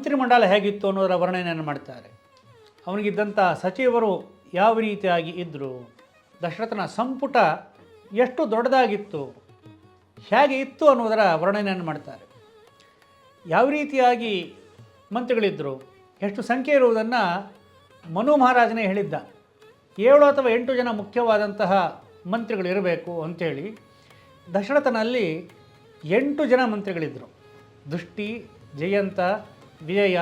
ಮಂತ್ರಿಮಂಡಲ ಹೇಗಿತ್ತು ಅನ್ನೋದರ ವರ್ಣನೆಯನ್ನು ಮಾಡ್ತಾರೆ. ಅವನಿಗಿದ್ದಂಥ ಸಚಿವರು ಯಾವ ರೀತಿಯಾಗಿ ಇದ್ದರು ದಶರಥನ ಸಂಪುಟ ಎಷ್ಟು ದೊಡ್ಡದಾಗಿತ್ತು, ಹೇಗೆ ಇತ್ತು ಅನ್ನೋದರ ವರ್ಣನೆಯನ್ನು ಮಾಡ್ತಾರೆ. ಯಾವ ರೀತಿಯಾಗಿ ಮಂತ್ರಿಗಳಿದ್ದರು ಎಷ್ಟು ಸಂಖ್ಯೆ ಇರುವುದನ್ನು ಮನು ಮಹಾರಾಜನೇ ಹೇಳಿದ್ದ. ಏಳು ಅಥವಾ ಎಂಟು ಜನ ಮುಖ್ಯವಾದಂತಹ ಮಂತ್ರಿಗಳಿರಬೇಕು ಅಂಥೇಳಿ ದಶರಥನಲ್ಲಿ ಎಂಟು ಜನ ಮಂತ್ರಿಗಳಿದ್ದರು ದೃಷ್ಟಿ, ಜಯಂತ ವಿಜಯ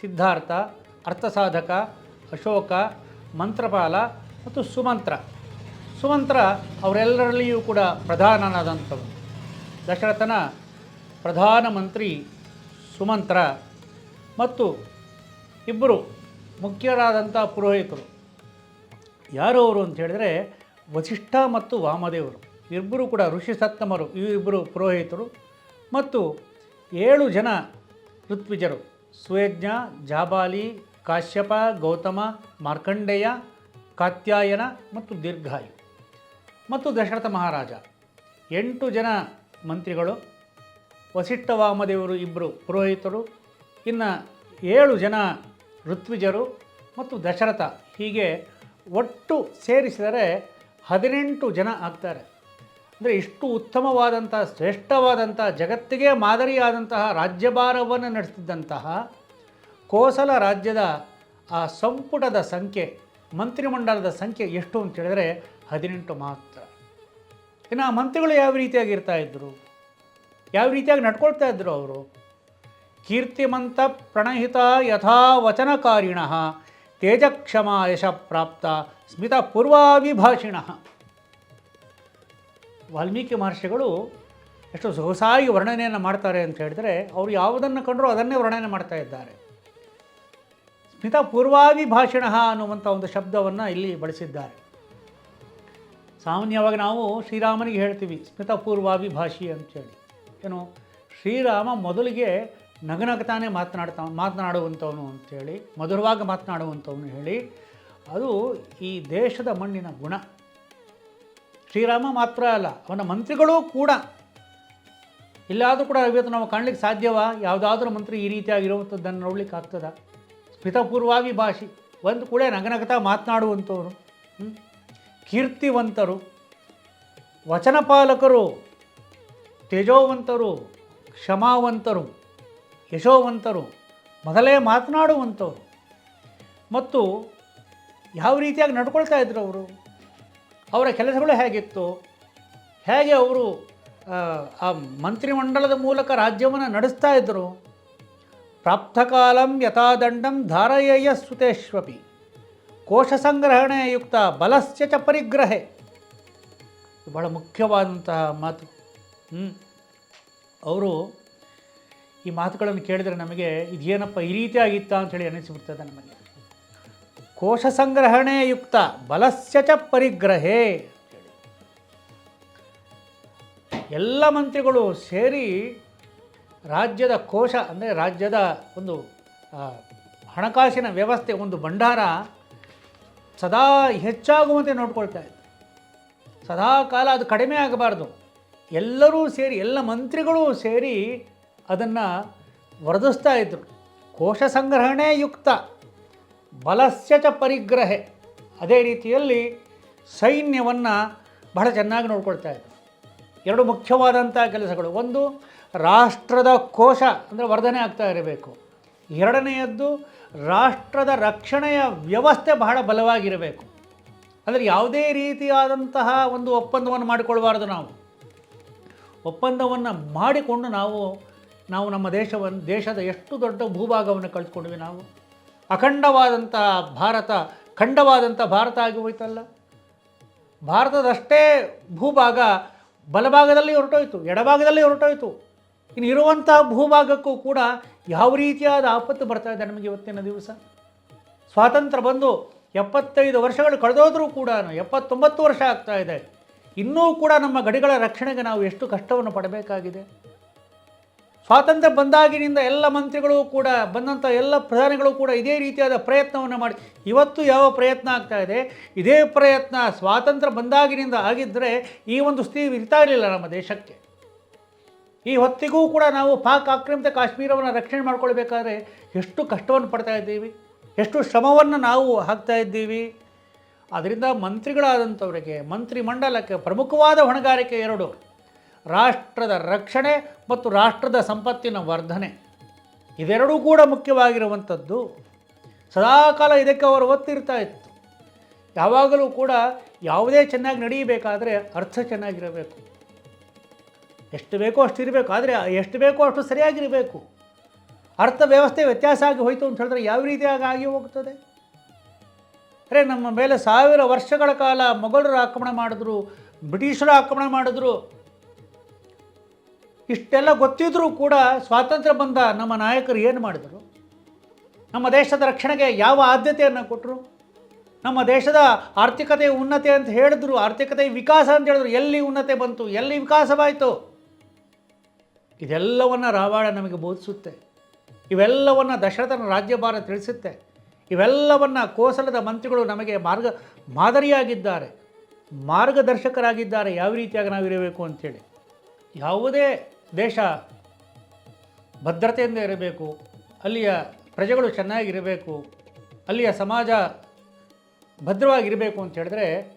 ಸಿದ್ಧಾರ್ಥ, ಅರ್ಥಸಾಧಕ, ಅಶೋಕ, ಮಂತ್ರಪಾಲ ಮತ್ತು ಸುಮಂತ್ರ. ಸುಮಂತ್ರ ಅವರೆಲ್ಲರಲ್ಲಿಯೂ ಕೂಡ ಪ್ರಧಾನನಾದಂಥವನು. ದಶರಥನ ಪ್ರಧಾನಮಂತ್ರಿ ಸುಮಂತ್ರ ಮತ್ತು ಇಬ್ಬರು ಮುಖ್ಯರಾದಂಥ ಪುರೋಹಿತರು. ಯಾರು ಅವರು ಅಂತ ಹೇಳಿದರೆ ವಸಿಷ್ಠ ಮತ್ತು ವಾಮದೇವರು. ಇಬ್ಬರು ಕೂಡ ಋಷಿ ಸತ್ತಮರು ಇವರಿಬ್ಬರು ಪುರೋಹಿತರು ಮತ್ತು ಏಳು ಜನ ಋತ್ವಿಜರು. ಸುಯಜ್ಞ, ಜಾಬಾಲಿ, ಕಾಶ್ಯಪ, ಗೌತಮ, ಮಾರ್ಕಂಡೇಯ, ಕಾತ್ಯಾಯನ ಮತ್ತು ದೀರ್ಘಾಯು. ಮತ್ತು ದಶರಥ ಮಹಾರಾಜ. ಎಂಟು ಜನ ಮಂತ್ರಿಗಳು ವಸಿಷ್ಠ ವಾಮದೇವರು ಇಬ್ಬರು ಪುರೋಹಿತರು, ಇನ್ನು ಏಳು ಜನ ಋತ್ವಿಜರು ಮತ್ತು ದಶರಥ ಹೀಗೆ ಒಟ್ಟು ಸೇರಿಸಿದರೆ ಹದಿನೆಂಟು ಜನ ಆಗ್ತಾರೆ. ಅಂದರೆ ಇಷ್ಟು ಉತ್ತಮವಾದಂಥ, ಶ್ರೇಷ್ಠವಾದಂಥ, ಜಗತ್ತಿಗೆ ಮಾದರಿಯಾದಂತಹ ರಾಜ್ಯಭಾರವನ್ನು ನಡೆಸ್ತಿದ್ದಂತಹ ಕೋಸಲ ರಾಜ್ಯದ ಆ ಸಂಪುಟದ ಸಂಖ್ಯೆ ಮಂತ್ರಿಮಂಡಲದ ಸಂಖ್ಯೆ ಎಷ್ಟು ಅಂತ ಹೇಳಿದರೆ ಹದಿನೆಂಟು ಮಾತ್ರ. ಇನ್ನು ಆ ಮಂತ್ರಿಗಳು ಯಾವ ರೀತಿಯಾಗಿ ಇರ್ತಾ ಇದ್ದರು ಯಾವ ರೀತಿಯಾಗಿ ನಡ್ಕೊಳ್ತಾ ಇದ್ದರು ಅವರು? ಕೀರ್ತಿಮಂತ ಪ್ರಣಹಿತ ಯಥಾ ವಚನಕಾರಿಣ ತೇಜಕ್ಷಮ ಯಶ ಪ್ರಾಪ್ತ ಸ್ಮಿತ ಪೂರ್ವಾವಿಭಾಷಿಣ ವಾಲ್ಮೀಕಿ ಮಹರ್ಷಿಗಳು ಎಷ್ಟು ಸೊಗಸಾಗಿ ವರ್ಣನೆಯನ್ನು ಮಾಡ್ತಾರೆ ಅಂತ ಹೇಳಿದರೆ ಅವರು ಯಾವುದನ್ನು ಕಂಡರೂ ಅದನ್ನೇ ವರ್ಣನೆ ಮಾಡ್ತಾ ಇದ್ದಾರೆ. ಸ್ಮಿತ ಪೂರ್ವಾವಿಭಾಷಿಣ ಅನ್ನುವಂಥ ಒಂದು ಶಬ್ದವನ್ನು ಇಲ್ಲಿ ಬಳಸಿದ್ದಾರೆ. ಸಾಮಾನ್ಯವಾಗಿ ನಾವು ಶ್ರೀರಾಮನಿಗೆ ಹೇಳ್ತೀವಿ, ಸ್ಮಿತ ಪೂರ್ವಾಭಿಭಾಷಿ ಅಂತೇಳಿ ಏನು? ಶ್ರೀರಾಮ ಮೊದಲಿಗೆ ನಗನಗತಾನೆ ಮಾತನಾಡ್ತಾ ಮಾತನಾಡುವಂಥವನು ಅಂಥೇಳಿ ಮಧುರವಾಗಿ ಮಾತನಾಡುವಂಥವನು ಹೇಳಿ, ಅದು ಈ ದೇಶದ ಮಣ್ಣಿನ ಗುಣ. ಶ್ರೀರಾಮ ಮಾತ್ರ ಅಲ್ಲ, ಅವನ ಮಂತ್ರಿಗಳೂ ಕೂಡ. ಇಲ್ಲಾದರೂ ಕೂಡ ಇವತ್ತು ನಾವು ಕಾಣಲಿಕ್ಕೆ ಸಾಧ್ಯವ? ಯಾವುದಾದ್ರೂ ಮಂತ್ರಿ ಈ ರೀತಿಯಾಗಿರುವಂಥದ್ದನ್ನು ನೋಡ್ಲಿಕ್ಕೆ ಆಗ್ತದ? ಸ್ಮಿತಪೂರ್ವಾವಿ ಭಾಷೆ. ಒಂದು ಕೂಡ ನಗನಗತ ಮಾತನಾಡುವಂಥವ್ರು? ಕೀರ್ತಿವಂತರು, ವಚನಪಾಲಕರು, ತೇಜೋವಂತರು, ಕ್ಷಮಾವಂತರು, ಯಶೋವಂತರು, ಮೊದಲೇ ಮಾತನಾಡುವಂಥವ್ರು. ಮತ್ತು ಯಾವ ರೀತಿಯಾಗಿ ನಡ್ಕೊಳ್ತಾ ಇದ್ರು ಅವರು? ಅವರ ಕೆಲಸಗಳು ಹೇಗಿತ್ತು? ಹೇಗೆ ಅವರು ಆ, ಮಂತ್ರಿಮಂಡಲದ ಮೂಲಕ ರಾಜ್ಯವನ್ನು ನಡೆಸ್ತಾ ಇದ್ದರು ಪ್ರಾಪ್ತಕಾಲಂ ಯಥಾದಂಡಂ ಧಾರಯ್ಯ ಸುತೇಶ್ವಪಿ ಕೋಶ ಸಂಗ್ರಹಣೆ ಯುಕ್ತ ಬಲಸ್ಯ ಚ ಪರಿಗ್ರಹೆ. ಬಹಳ ಮುಖ್ಯವಾದಂತಹ ಮಾತು. ಅವರು ಈ ಮಾತುಗಳನ್ನು ಕೇಳಿದರೆ ನಮಗೆ ಇದೇನಪ್ಪ ಈ ರೀತಿಯಾಗಿತ್ತ ಅಂಥೇಳಿ ಅನಿಸಿಬಿಡ್ತದೆ ನಮಗೆ. ಕೋಶ ಸಂಗ್ರಹಣೆ ಯುಕ್ತ ಬಲಸ್ಯ ಚ ಪರಿಗ್ರಹೆ. ಎಲ್ಲ ಮಂತ್ರಿಗಳು ಸೇರಿ ರಾಜ್ಯದ ಕೋಶ, ಅಂದರೆ ರಾಜ್ಯದ ಒಂದು ಹಣಕಾಸಿನ ವ್ಯವಸ್ಥೆ, ಒಂದು ಭಂಡಾರ ಸದಾ ಹೆಚ್ಚಾಗುವಂತೆ ನೋಡ್ಕೊಳ್ತಾ ಇತ್ತು ಸದಾ ಕಾಲ ಅದು ಕಡಿಮೆ ಆಗಬಾರ್ದು. ಎಲ್ಲರೂ ಸೇರಿ, ಎಲ್ಲ ಮಂತ್ರಿಗಳು ಸೇರಿ ಅದನ್ನು ವರ್ಧಿಸ್ತಾ ಇದ್ದರು ಕೋಶ ಸಂಗ್ರಹಣೆ ಯುಕ್ತ ಬಲಸ್ಯ ಚ ಪರಿಗ್ರಹೆ. ಅದೇ ರೀತಿಯಲ್ಲಿ ಸೈನ್ಯವನ್ನು ಬಹಳ ಚೆನ್ನಾಗಿ ನೋಡ್ಕೊಳ್ತಾ ಇದ್ದರು ಎರಡು ಮುಖ್ಯವಾದಂಥ ಕೆಲಸಗಳು. ಒಂದು, ರಾಷ್ಟ್ರದ ಕೋಶ ಅಂದರೆ ವರ್ಧನೆ ಆಗ್ತಾ ಇರಬೇಕು. ಎರಡನೆಯದ್ದು, ರಾಷ್ಟ್ರದ ರಕ್ಷಣೆಯ ವ್ಯವಸ್ಥೆ ಬಹಳ ಬಲವಾಗಿರಬೇಕು. ಅಂದರೆ ಯಾವುದೇ ರೀತಿಯಾದಂತಹ ಒಂದು ಒಪ್ಪಂದವನ್ನು ಮಾಡಿಕೊಳ್ಬಾರ್ದು ನಾವು. ಒಪ್ಪಂದವನ್ನು ಮಾಡಿಕೊಂಡು ನಾವು ನಾವು ನಮ್ಮ ದೇಶವನ್ನು ದೇಶದ ಎಷ್ಟು ದೊಡ್ಡ ಭೂಭಾಗವನ್ನು ಕಳ್ಕೊಂಡ್ವಿ ನಾವು. ಅಖಂಡವಾದಂಥ ಭಾರತ, ಖಂಡವಾದಂಥ ಭಾರತ ಆಗಿ ಹೋಯ್ತಲ್ಲ. ಭಾರತದಷ್ಟೇ ಭೂಭಾಗ ಬಲಭಾಗದಲ್ಲಿ ಹೊರಟೋಯ್ತು, ಎಡಭಾಗದಲ್ಲಿ ಹೊರಟೋಯ್ತು. ಇನ್ನು ಇರುವಂತಹ ಭೂಭಾಗಕ್ಕೂ ಕೂಡ ಯಾವ ರೀತಿಯಾದ ಆಪತ್ತು ಬರ್ತಾ ಇದೆ ನಮಗೆ ಇವತ್ತಿನ ದಿವಸ? ಸ್ವಾತಂತ್ರ್ಯ ಬಂದು ಎಪ್ಪತ್ತೈದು ವರ್ಷಗಳು ಕಳೆದೋದ್ರೂ ಕೂಡ, ಎಪ್ಪತ್ತೊಂಬತ್ತು ವರ್ಷ ಆಗ್ತಾ ಇದೆ. ಇನ್ನೂ ಕೂಡ ನಮ್ಮ ಗಡಿಗಳ ರಕ್ಷಣೆಗೆ ನಾವು ಎಷ್ಟು ಕಷ್ಟವನ್ನು ಪಡಬೇಕಾಗಿದೆ? ಸ್ವಾತಂತ್ರ್ಯ ಬಂದಾಗಿನಿಂದ ಎಲ್ಲ ಮಂತ್ರಿಗಳು ಕೂಡ, ಬಂದಂಥ ಎಲ್ಲ ಪ್ರಧಾನಿಗಳು ಕೂಡ ಇದೇ ರೀತಿಯಾದ ಪ್ರಯತ್ನವನ್ನು ಮಾಡಿ. ಇವತ್ತು ಯಾವ ಪ್ರಯತ್ನ ಆಗ್ತಾ ಇದೆ? ಇದೇ ಪ್ರಯತ್ನ ಸ್ವಾತಂತ್ರ್ಯ ಬಂದಾಗಿನಿಂದ ಆಗಿದ್ದರೆ ಈ ಒಂದು ಸ್ಥಿತಿ ಇರ್ತಾ ಇರಲಿಲ್ಲ ನಮ್ಮ ದೇಶಕ್ಕೆ. ಈ ಹೊತ್ತಿಗೂ ಕೂಡ ನಾವು ಪಾಕ್ ಆಕ್ರಮಿತ ಕಾಶ್ಮೀರವನ್ನು ರಕ್ಷಣೆ ಮಾಡ್ಕೊಳ್ಬೇಕಾದ್ರೆ ಎಷ್ಟು ಕಷ್ಟವನ್ನು ಪಡ್ತಾ ಇದ್ದೀವಿ? ಎಷ್ಟು ಶ್ರಮವನ್ನು ನಾವು ಹಾಕ್ತಾ ಇದ್ದೀವಿ? ಅದರಿಂದ ಮಂತ್ರಿಗಳಾದಂಥವರಿಗೆ ಮಂತ್ರಿ ಮಂಡಲಕ್ಕೆ ಪ್ರಮುಖವಾದ ಹೊಣೆಗಾರಿಕೆ ಎರಡು. ರಾಷ್ಟ್ರದ ರಕ್ಷಣೆ ಮತ್ತು ರಾಷ್ಟ್ರದ ಸಂಪತ್ತಿನ ವರ್ಧನೆ. ಇದೆರಡೂ ಕೂಡ ಮುಖ್ಯವಾಗಿರುವಂಥದ್ದು. ಸದಾಕಾಲ ಇದಕ್ಕೆ ಅವರು ಒತ್ತಿರ್ತಾ ಇತ್ತು. ಯಾವಾಗಲೂ ಕೂಡ ಯಾವುದೇ ಚೆನ್ನಾಗಿ ನಡೆಯಬೇಕಾದರೆ ಅರ್ಥ ಚೆನ್ನಾಗಿರಬೇಕು. ಎಷ್ಟು ಬೇಕೋ ಅಷ್ಟು ಇರಬೇಕು. ಆದರೆ ಎಷ್ಟು ಬೇಕೋ ಅಷ್ಟು ಸರಿಯಾಗಿರಬೇಕು. ಅರ್ಥ ವ್ಯವಸ್ಥೆ ವ್ಯತ್ಯಾಸ ಆಗಿ ಹೋಯಿತು ಅಂತ ಹೇಳಿದ್ರೆ ಯಾವ ರೀತಿಯಾಗಿ ಆಗಿ ಹೋಗ್ತದೆ? ಅರೆ ನಮ್ಮ ಮೇಲೆ ಸಾವಿರ ವರ್ಷಗಳ ಕಾಲ ಮೊಘಲರು ಆಕ್ರಮಣ ಮಾಡಿದ್ರು, ಬ್ರಿಟಿಷರು ಆಕ್ರಮಣ ಮಾಡಿದ್ರು. ಇಷ್ಟೆಲ್ಲ ಗೊತ್ತಿದ್ದರೂ ಕೂಡ ಸ್ವಾತಂತ್ರ್ಯ ಬಂದ ನಮ್ಮ ನಾಯಕರು ಏನು ಮಾಡಿದರು? ನಮ್ಮ ದೇಶದ ರಕ್ಷಣೆಗೆ ಯಾವ ಆದ್ಯತೆಯನ್ನು ಕೊಟ್ಟರು? ನಮ್ಮ ದೇಶದ ಆರ್ಥಿಕತೆ ಉನ್ನತಿ ಅಂತ ಹೇಳಿದ್ರು ಆರ್ಥಿಕತೆ ವಿಕಾಸ ಅಂತ ಹೇಳಿದ್ರು, ಎಲ್ಲಿ ಉನ್ನತೆ ಬಂತು, ಎಲ್ಲಿ ವಿಕಾಸವಾಯಿತು? ಇದೆಲ್ಲವನ್ನು ರಾವಾಳ ನಮಗೆ ಬೋಧಿಸುತ್ತೆ. ಇವೆಲ್ಲವನ್ನು ದಶರಥನ ರಾಜ್ಯಭಾರ ತಿಳಿಸುತ್ತೆ. ಇವೆಲ್ಲವನ್ನು ಕೋಸಲದ ಮಂತ್ರಿಗಳು ನಮಗೆ ಮಾರ್ಗ, ಮಾದರಿಯಾಗಿದ್ದಾರೆ. ಮಾರ್ಗದರ್ಶಕರಾಗಿದ್ದಾರೆ. ಯಾವ ರೀತಿಯಾಗಿ ನಾವಿರಬೇಕು ಅಂಥೇಳಿ. ಯಾವುದೇ ದೇಶ ಭದ್ರತೆಯಿಂದ ಇರಬೇಕು, ಅಲ್ಲಿಯ ಪ್ರಜೆಗಳು ಚೆನ್ನಾಗಿರಬೇಕು, ಅಲ್ಲಿಯ ಸಮಾಜ ಭದ್ರವಾಗಿರಬೇಕು ಅಂತ ಹೇಳಿದ್ರೆ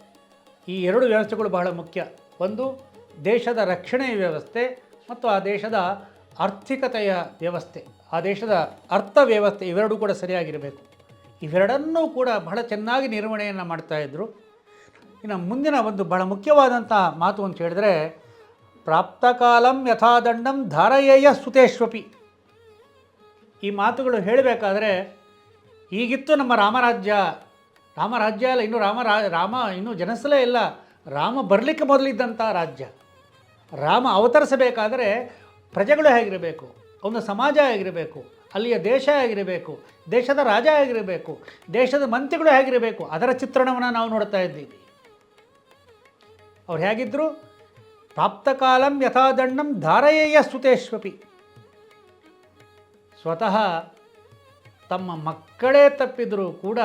ಈ ಎರಡು ವ್ಯವಸ್ಥೆಗಳು ಬಹಳ ಮುಖ್ಯ. ಒಂದು, ದೇಶದ ರಕ್ಷಣೆಯ ವ್ಯವಸ್ಥೆ ಮತ್ತು ಆ ದೇಶದ ಆರ್ಥಿಕತೆಯ ವ್ಯವಸ್ಥೆ. ಆ ದೇಶದ ಅರ್ಥ ವ್ಯವಸ್ಥೆ ಇವೆರಡೂ ಕೂಡ ಸರಿಯಾಗಿರಬೇಕು. ಇವೆರಡನ್ನೂ ಕೂಡ ಬಹಳ ಚೆನ್ನಾಗಿ ನಿರ್ವಹಣೆಯನ್ನು ಮಾಡ್ತಾಯಿದ್ರು ಇನ್ನು ಮುಂದಿನ ಒಂದು ಬಹಳ ಮುಖ್ಯವಾದಂಥ ಮಾತು ಅಂತ ಹೇಳಿದ್ರೆ ಪ್ರಾಪ್ತಕಾಲಂ ಯಥಾದಂಡಂ ಧಾರಯೇಯ ಸುತೇಶ್ವಪಿ ಈ ಮಾತುಗಳು ಹೇಳಬೇಕಾದ್ರೆ, ಈಗಿತ್ತು ನಮ್ಮ ರಾಮರಾಜ್ಯ ರಾಮರಾಜ್ಯ ಅಲ್ಲ, ಇನ್ನು ರಾಮ ರಾಮ, ಇನ್ನೂ ಜನಿಸಲೇ ಇಲ್ಲ, ರಾಮ ಬರಲಿಕ್ಕೆ ಮೊದಲಿದ್ದಂಥ ರಾಜ್ಯ. ರಾಮ ಅವತರಿಸಬೇಕಾದರೆ ಪ್ರಜೆಗಳು ಹೇಗಿರಬೇಕು ಒಂದು ಸಮಾಜ ಆಗಿರಬೇಕು, ಅಲ್ಲಿಯ ದೇಶ ಆಗಿರಬೇಕು, ದೇಶದ ರಾಜ ಆಗಿರಬೇಕು, ದೇಶದ ಮಂತ್ರಿಗಳು ಹೇಗಿರಬೇಕು ಅದರ ಚಿತ್ರಣವನ್ನು ನಾವು ನೋಡ್ತಾ ಇದ್ದೀವಿ. ಅವ್ರು ಹೇಗಿದ್ದರು ಪ್ರಾಪ್ತಕಾಲಂ ಯಥಾದಂಡಂ ಧಾರಯೇಯ ಸುತೇಶ್ವಪಿ ಸ್ವತಃ ತಮ್ಮ ಮಕ್ಕಳೇ ತಪ್ಪಿದರೂ ಕೂಡ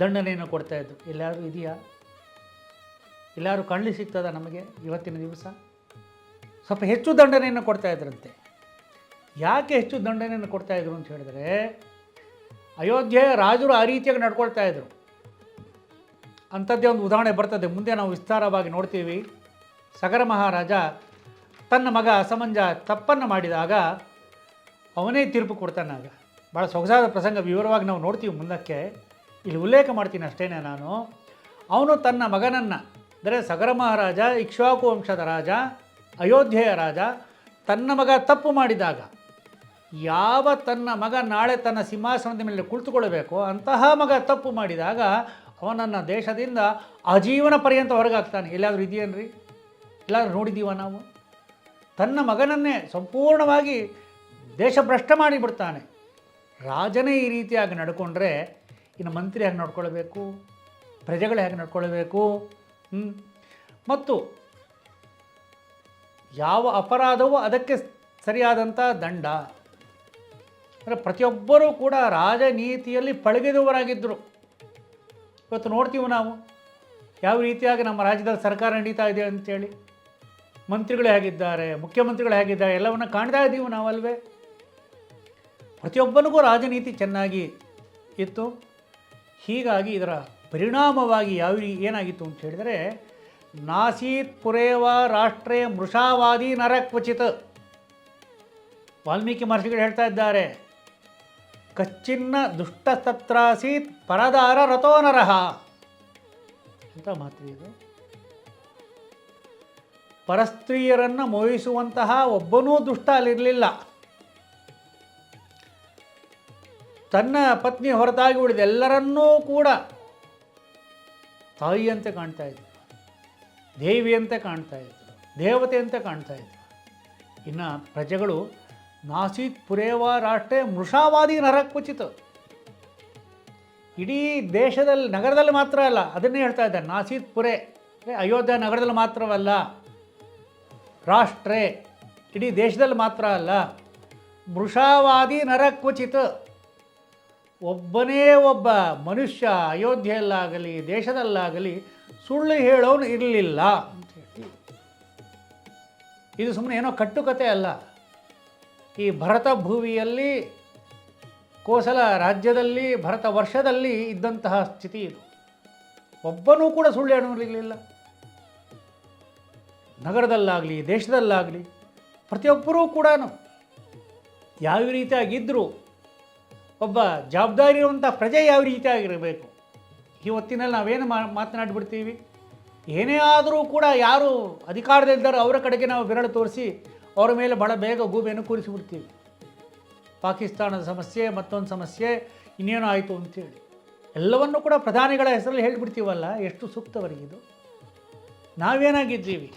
ದಂಡನೆಯನ್ನು ಕೊಡ್ತಾಯಿದ್ರು ಎಲ್ಲಾದರೂ ಇದೆಯಾ? ಎಲ್ಲಾರು ಕಣ್ಣು ಸಿಗ್ತದ ನಮಗೆ ಇವತ್ತಿನ ದಿವಸ? ಸ್ವಲ್ಪ ಹೆಚ್ಚು ದಂಡನೆಯನ್ನು ಕೊಡ್ತಾ ಇದ್ರಂತೆ. ಯಾಕೆ ಹೆಚ್ಚು ದಂಡನೆಯನ್ನು ಕೊಡ್ತಾ ಇದ್ರು ಅಂತ ಹೇಳಿದ್ರೆ, ಅಯೋಧ್ಯೆಯ ರಾಜರು ಆ ರೀತಿಯಾಗಿ ನಡ್ಕೊಳ್ತಾ ಇದ್ರು. ಅಂಥದ್ದೇ ಒಂದು ಉದಾಹರಣೆ ಬರ್ತದೆ. ಮುಂದೆ ನಾವು ವಿಸ್ತಾರವಾಗಿ ನೋಡ್ತೀವಿ. ಸಗರ ಮಹಾರಾಜ ತನ್ನ ಮಗ ಅಸಮಂಜ ತಪ್ಪನ್ನು ಮಾಡಿದಾಗ ಅವನೇ ತೀರ್ಪು ಕೊಡ್ತಾನಾಗ ಭಾಳ ಸೊಗಸಾದ ಪ್ರಸಂಗ, ವಿವರವಾಗಿ ನಾವು ನೋಡ್ತೀವಿ ಮುಂದಕ್ಕೆ. ಇಲ್ಲಿ ಉಲ್ಲೇಖ ಮಾಡ್ತೀನಿ ಅಷ್ಟೇ ನಾನು. ಅವನು ತನ್ನ ಮಗನನ್ನು, ಅಂದರೆ ಸಗರ ಮಹಾರಾಜ, ಇಕ್ಷ್ವಾಕು ವಂಶದ ರಾಜ, ಅಯೋಧ್ಯೆಯ ರಾಜ, ತನ್ನ ಮಗ ತಪ್ಪು ಮಾಡಿದಾಗ ಯಾವ ತನ್ನ ಮಗ ನಾಳೆ ತನ್ನ ಸಿಂಹಾಸನದ ಮೇಲೆ ಕುಳಿತುಕೊಳ್ಳಬೇಕು, ಅಂತಹ ಮಗ ತಪ್ಪು ಮಾಡಿದಾಗ ಅವನನ್ನು ದೇಶದಿಂದ ಆಜೀವನ ಪರ್ಯಂತ ಹೊರಗಾಗ್ತಾನೆ ಎಲ್ಲಾದರೂ ಇದೆಯೇನ್ರಿ ಎಲ್ಲಾದರೂ ನೋಡಿದ್ದೀವ ನಾವು? ತನ್ನ ಮಗನನ್ನೇ ಸಂಪೂರ್ಣವಾಗಿ ದೇಶಭ್ರಷ್ಟ ಮಾಡಿಬಿಡ್ತಾನೆ. ರಾಜನೇ ಈ ರೀತಿಯಾಗಿ ನಡ್ಕೊಂಡ್ರೆ ಇನ್ನು ಮಂತ್ರಿ ಹೇಗೆ ನೋಡ್ಕೊಳ್ಬೇಕು? ಪ್ರಜೆಗಳು ಹೇಗೆ ನಡ್ಕೊಳ್ಬೇಕು? ಮತ್ತು ಯಾವ ಅಪರಾಧವೂ ಅದಕ್ಕೆ ಸರಿಯಾದಂಥ ದಂಡ. ಅಂದರೆ ಪ್ರತಿಯೊಬ್ಬರೂ ಕೂಡ ರಾಜನೀತಿಯಲ್ಲಿ ಪಳಗಿದವರಾಗಿದ್ದರು. ಇವತ್ತು ನೋಡ್ತೀವಿ ನಾವು, ಯಾವ ರೀತಿಯಾಗಿ ನಮ್ಮ ರಾಜ್ಯದಲ್ಲಿ ಸರ್ಕಾರ ನಡೀತಾ ಇದೆ ಅಂತೇಳಿ. ಮಂತ್ರಿಗಳು ಹೇಗಿದ್ದಾರೆ ಮುಖ್ಯಮಂತ್ರಿಗಳು ಹೇಗಿದ್ದಾರೆ ಎಲ್ಲವನ್ನು ಕಾಣ್ತಾ ಇದ್ದೀವಿ ನಾವಲ್ವೇ. ಪ್ರತಿಯೊಬ್ಬನಿಗೂ ರಾಜನೀತಿ ಚೆನ್ನಾಗಿ ಇತ್ತು. ಹೀಗಾಗಿ ಇದರ ಪರಿಣಾಮವಾಗಿ ಯಾವ ಏನಾಗಿತ್ತು ಅಂತ ಹೇಳಿದರೆ ನಾಸೀತ್ ಪುರೇವ ರಾಷ್ಟ್ರೇ ಮೃಷಾವಾದಿ ನರ ಕ್ವಚಿತ್. ವಾಲ್ಮೀಕಿ ಮಹರ್ಷಿಗಳು ಹೇಳ್ತಾ ಇದ್ದಾರೆ, ಕಚ್ಚಿನ್ನ ದುಷ್ಟತತ್ರಾಸೀತ್ ಪರದಾರ ರಥೋ ನರಹ ಅಂತ ಮಾತು ಇದು. ಪರಸ್ತ್ರೀಯರನ್ನು ಮೋಹಿಸುವಂತಹ ಒಬ್ಬನೂ ದುಷ್ಟ ಅಲ್ಲಿರಲಿಲ್ಲ ತನ್ನ ಪತ್ನಿ ಹೊರತಾಗಿ ಉಳಿದ ಎಲ್ಲರನ್ನೂ ಕೂಡ ತಾಯಿಯಂತೆ ಕಾಣ್ತಾ ಇದ್ರು, ದೇವಿಯಂತೆ ಕಾಣ್ತಾ ಇದ್ರು, ದೇವತೆಯಂತೆ ಕಾಣ್ತಾ ಇದ್ರು. ಇನ್ನು ಪ್ರಜೆಗಳು ನಾಸಿಕ್ ಪುರೇವ ರಾಷ್ಟ್ರೇ ಮೃಷಾವಾದಿ ನರಕ್ವಚಿತ ಇಡೀ ದೇಶದಲ್ಲಿ, ನಗರದಲ್ಲಿ ಮಾತ್ರ ಅಲ್ಲ, ಅದನ್ನೇ ಹೇಳ್ತಾ ಇದ್ದಾರೆ ನಾಸೀತ್ ಪುರೆ, ಅಯೋಧ್ಯ ನಗರದಲ್ಲಿ ಮಾತ್ರವಲ್ಲ. ರಾಷ್ಟ್ರೇ. ಇಡೀ ದೇಶದಲ್ಲಿ ಮಾತ್ರ ಅಲ್ಲ, ಮೃಷಾವಾದಿ ನರಕ್ವಚಿತ ಒಬ್ಬನೇ ಒಬ್ಬ ಮನುಷ್ಯ ಅಯೋಧ್ಯೆಯಲ್ಲಾಗಲಿ, ದೇಶದಲ್ಲಾಗಲಿ ಸುಳ್ಳು ಹೇಳೋನು ಇರಲಿಲ್ಲ. ಇದು ಸುಮ್ಮನೆ ಏನೋ ಕಟ್ಟುಕತೆ ಅಲ್ಲ. ಈ ಭರತ ಭೂವಿಯಲ್ಲಿ, ಕೋಸಲ ರಾಜ್ಯದಲ್ಲಿ, ಭರತ ವರ್ಷದಲ್ಲಿ ಇದ್ದಂತಹ ಸ್ಥಿತಿ ಇದು. ಒಬ್ಬನೂ ಕೂಡ ಸುಳ್ಳು ಹೇಳಲಿಲ್ಲ ನಗರದಲ್ಲಾಗಲಿ, ದೇಶದಲ್ಲಾಗಲಿ, ಪ್ರತಿಯೊಬ್ಬರೂ ಕೂಡ ಯಾವ ರೀತಿಯಾಗಿದ್ದರೂ ಒಬ್ಬ ಜವಾಬ್ದಾರಿ ಇರುವಂಥ ಪ್ರಜೆ ಯಾವ ರೀತಿಯಾಗಿರಬೇಕು? ಈ ಹೊತ್ತಿನಲ್ಲಿ ನಾವೇನು ಮಾತನಾಡಿಬಿಡ್ತೀವಿ? ಏನೇ ಆದರೂ ಕೂಡ ಯಾರು ಅಧಿಕಾರದಲ್ಲಿದ್ದಾರೆ ಅವರ ಕಡೆಗೆ ನಾವು ಬೆರಳು ತೋರಿಸಿ ಅವರ ಮೇಲೆ ಬಹಳ ಬೇಗ ಗೂಬೆಯನ್ನು ಕೂರಿಸಿಬಿಡ್ತೀವಿ. ಪಾಕಿಸ್ತಾನದ ಸಮಸ್ಯೆ, ಮತ್ತೊಂದು ಸಮಸ್ಯೆ, ಇನ್ನೇನು ಆಯಿತು ಅಂತೇಳಿ. ಎಲ್ಲವನ್ನು ಕೂಡ ಪ್ರಧಾನಿಗಳ ಹೆಸರಲ್ಲಿ ಹೇಳಿಬಿಡ್ತೀವಲ್ಲ, ಎಷ್ಟು ಸೂಕ್ತವರೆಗಿದು ನಾವೇನಾಗಿದ್ದೀವಿ?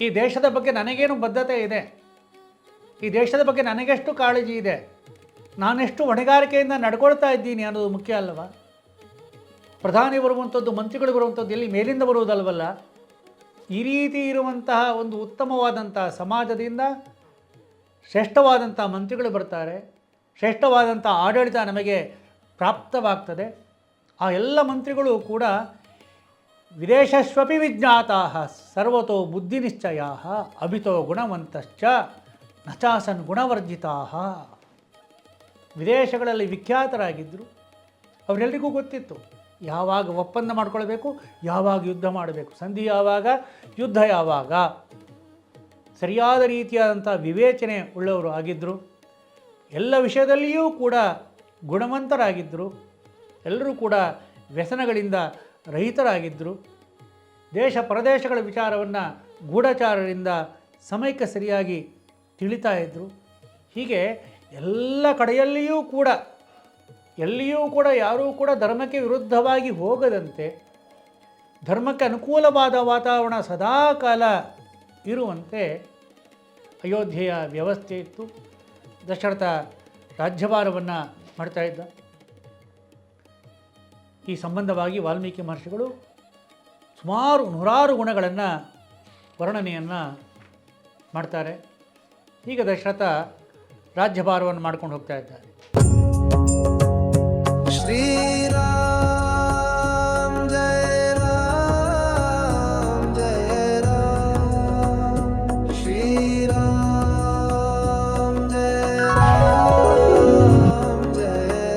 ಈ ದೇಶದ ಬಗ್ಗೆ ನನಗೇನು ಬದ್ಧತೆ ಇದೆ? ಈ ದೇಶದ ಬಗ್ಗೆ ನನಗೆಷ್ಟು ಕಾಳಜಿ ಇದೆ? ನಾನೆಷ್ಟು ಹೊಣೆಗಾರಿಕೆಯಿಂದ ನಡ್ಕೊಳ್ತಾ ಇದ್ದೀನಿ ಅನ್ನೋದು ಮುಖ್ಯ ಅಲ್ಲವಾ ಪ್ರಧಾನಿ ಬರುವಂಥದ್ದು, ಮಂತ್ರಿಗಳು ಬರುವಂಥದ್ದು ಎಲ್ಲಿ ಮೇಲಿಂದ ಬರುವುದಲ್ವಲ್ಲ? ಈ ರೀತಿ ಇರುವಂತಹ ಒಂದು ಉತ್ತಮವಾದಂತಹ ಸಮಾಜದಿಂದ ಶ್ರೇಷ್ಠವಾದಂಥ ಮಂತ್ರಿಗಳು ಬರ್ತಾರೆ. ಶ್ರೇಷ್ಠವಾದಂಥ ಆಡಳಿತ ನಮಗೆ ಪ್ರಾಪ್ತವಾಗ್ತದೆ. ಆ ಎಲ್ಲ ಮಂತ್ರಿಗಳು ಕೂಡ ವಿದೇಶಸ್ವಪಿ ವಿಜ್ಞಾತಃ ಸರ್ವತೋ ಬುದ್ಧಿನಿಶ್ಚಯ ಅಭಿತೋ ಗುಣವಂತಶ್ಚ ನಚಾಸನ್ ಗುಣವರ್ಜಿತಾ. ವಿದೇಶಗಳಲ್ಲಿ ವಿಖ್ಯಾತರಾಗಿದ್ದರು. ಅವರೆಲ್ಲರಿಗೂ ಗೊತ್ತಿತ್ತು. ಯಾವಾಗ ಒಪ್ಪಂದ ಮಾಡ್ಕೊಳ್ಬೇಕು, ಯಾವಾಗ ಯುದ್ಧ ಮಾಡಬೇಕು. ಸಂಧಿ ಯಾವಾಗ, ಯುದ್ಧ ಯಾವಾಗ. ಸರಿಯಾದ ರೀತಿಯಾದಂಥ ವಿವೇಚನೆ ಉಳ್ಳವರು ಆಗಿದ್ದರು ಎಲ್ಲ ವಿಷಯದಲ್ಲಿಯೂ ಕೂಡ ಗುಣವಂತರಾಗಿದ್ದರು ಎಲ್ಲರೂ ಕೂಡ ವ್ಯಸನಗಳಿಂದ ರಹಿತರಾಗಿದ್ದರು. ದೇಶ ಪ್ರದೇಶಗಳ ವಿಚಾರವನ್ನು ಗೂಢಚಾರರಿಂದ ಸಮಯಕ್ಕೆ ಸರಿಯಾಗಿ ತಿಳಿತಾ ಇದ್ದರು ಹೀಗೆ ಎಲ್ಲ ಕಡೆಯಲ್ಲಿಯೂ ಕೂಡ, ಎಲ್ಲಿಯೂ ಕೂಡ ಯಾರೂ ಕೂಡ ಧರ್ಮಕ್ಕೆ ವಿರುದ್ಧವಾಗಿ ಹೋಗದಂತೆ, ಧರ್ಮಕ್ಕೆ ಅನುಕೂಲವಾದ ವಾತಾವರಣ ಸದಾಕಾಲ ಇರುವಂತೆ ಅಯೋಧ್ಯೆಯ ವ್ಯವಸ್ಥೆ ಇತ್ತು. ದಶರಥ ರಾಜ್ಯಭಾರವನ್ನು ಮಾಡ್ತಾ ಇದ್ದ. ಈ ಸಂಬಂಧವಾಗಿ ವಾಲ್ಮೀಕಿ ಮಹರ್ಷಿಗಳು ಸುಮಾರು ನೂರಾರು ಗುಣಗಳನ್ನು ವರ್ಣನೆಯನ್ನು ಮಾಡ್ತಾರೆ. ಈಗ ದಶರಥ ರಾಜ್ಯಭಾರವನ್ನು ಮಾಡ್ಕೊಂಡು ಹೋಗ್ತಾ ಇದ್ದಾರೆ.